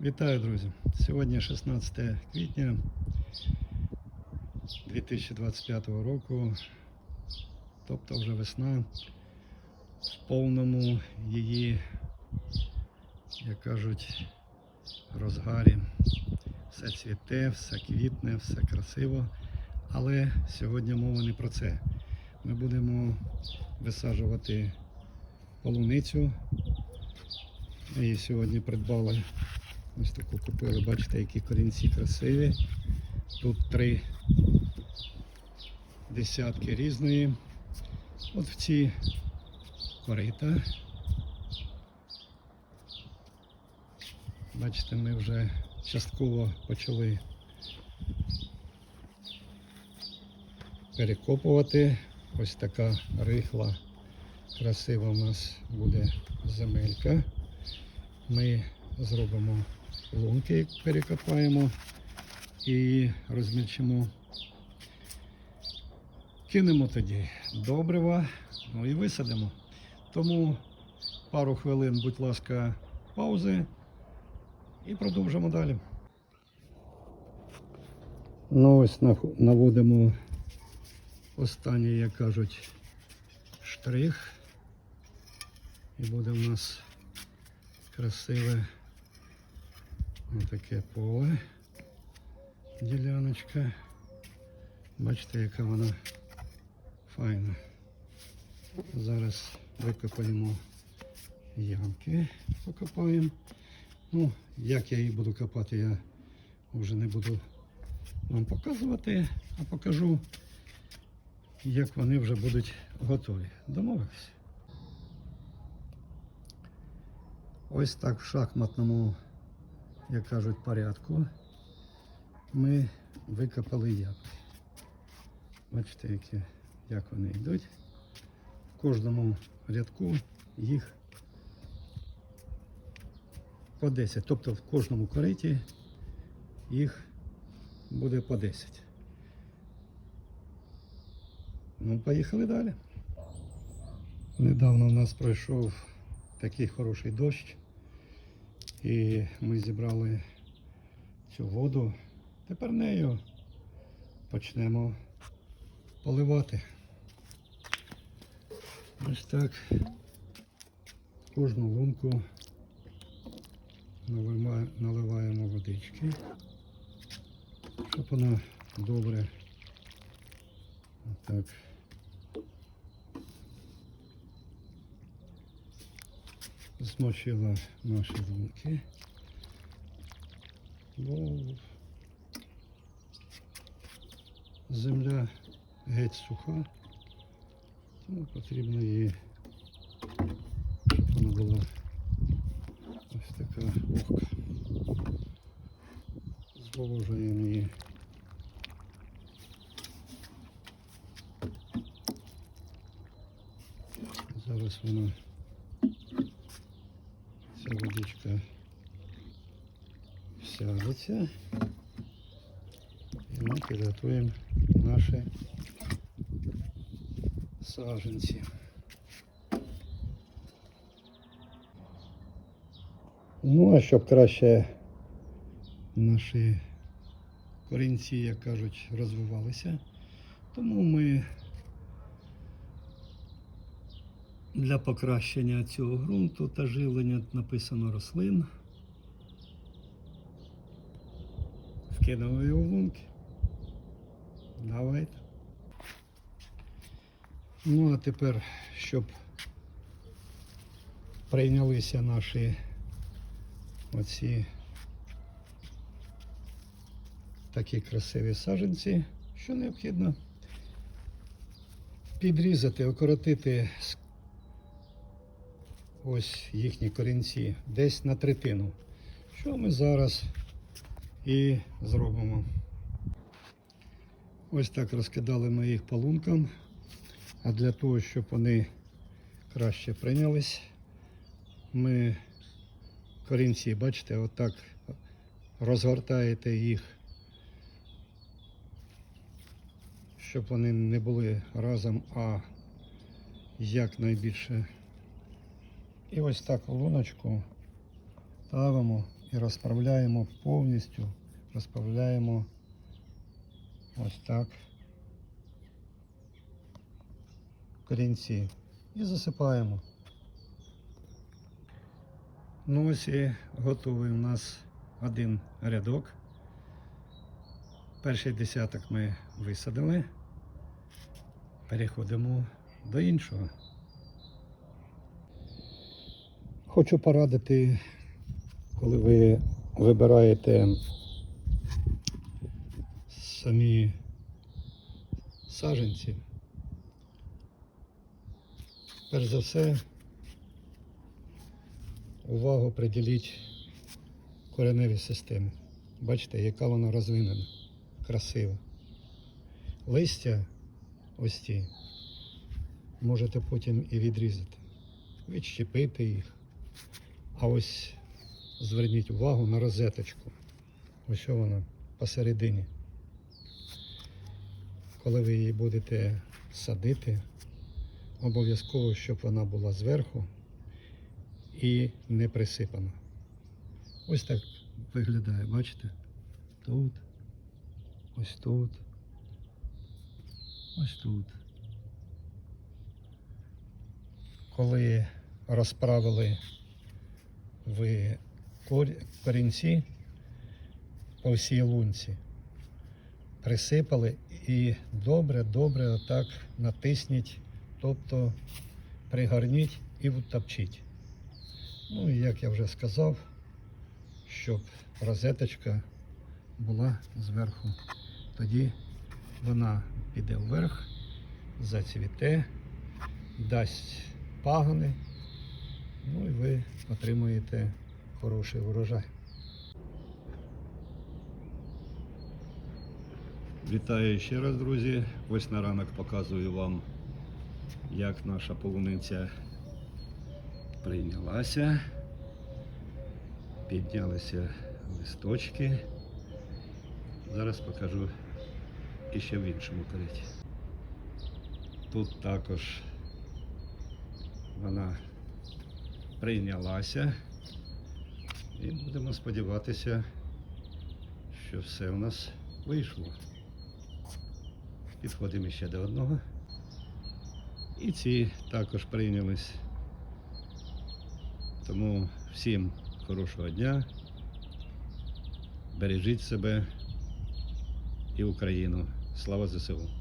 Вітаю, друзі! Сьогодні 16 квітня 2025 року, тобто вже весна в повному її, як кажуть, розгарі. Все цвіте, все квітне, все красиво. Але сьогодні мова не про це. Ми будемо висаджувати полуницю. Ми її сьогодні придбали Ось таку купили, бачите, які корінці красиві. Тут три десятки різної. От в ці корита. Бачите, ми вже частково почали перекопувати. Ось така рихла, красива у нас буде земелька. Ми зробимо лунки, перекопаємо і розмільчимо. Кинемо тоді добрива, ну і висадимо. Тому пару хвилин, будь ласка, паузи і продовжимо далі. Ну ось наводимо останній, як кажуть, штрих. І буде в нас красиве Отаке поле, діляночка. Бачите, яка вона файна. Зараз викопаємо ямки, покопаємо. Ну, як я її буду копати, я вже не буду вам показувати, а покажу, як вони вже будуть готові. Домовились? Ось так в шахматному як кажуть, порядку, ми викопали ямки. Бачите, які, як вони йдуть. В кожному рядку їх по 10. Тобто в кожному кориті їх буде по 10. Ну, поїхали далі. Недавно у нас пройшов такий хороший дощ. І ми зібрали цю воду. Тепер нею почнемо поливати. Ось так кожну лунку наливаємо, водички, щоб вона добре отак змочила наші лунки. Бо земля геть суха, тому потрібно її, щоб вона була ось така вогка. Зволожуємо її. Зараз вона Ця водичка сядеться. І ми підготуємо наші саженці. Ну, а щоб краще наші корінці, як кажуть, розвивалися, тому ми Для покращення цього ґрунту та живлення написано рослин. В лунки. Давайте. Ну, а тепер, щоб прийнялися наші оці такі красиві саженці, що необхідно підрізати, окоротити ось їхні корінці десь на третину. Що ми зараз і зробимо. Ось так розкидали ми їх по лункам. А для того, щоб вони краще прийнялись, ми корінці, бачите, отак розгортаєте їх, щоб вони не були разом, а якнайбільше і ось так луночку ставимо і розправляємо повністю, розправляємо ось так корінці і засипаємо. Ну ось і готовий у нас один рядок. Перший десяток ми висадили. Переходимо до іншого. Хочу порадити, коли ви вибираєте самі саженці. Перш за все, увагу приділіть кореневій системі. Бачите, яка вона розвинена, красива. Листя ось ті можете потім і відрізати, відщепити їх. А ось зверніть увагу на розеточку. Ось що вона посередині. Коли ви її будете садити, обов'язково, щоб вона була зверху і не присипана. Ось так виглядає, бачите? Тут, ось тут, ось тут. Коли розправили кор- корінці по всій лунці, присипали і добре-добре отак натисніть, тобто пригорніть і втопчіть. Ну і як я вже сказав, щоб розеточка була зверху. Тоді вона піде вверх, зацвіте, дасть пагони, ну і ви отримуєте хороший урожай. Вітаю ще раз, друзі. Ось на ранок показую вам, як наша полуниця прийнялася. Піднялися листочки. Зараз покажу іще в іншому кареті. Тут також вона прийнялася. І будемо сподіватися, що все у нас вийшло. Підходимо ще до одного. І ці також прийнялись. Тому всім хорошого дня. Бережіть себе і Україну. Слава ЗСУ!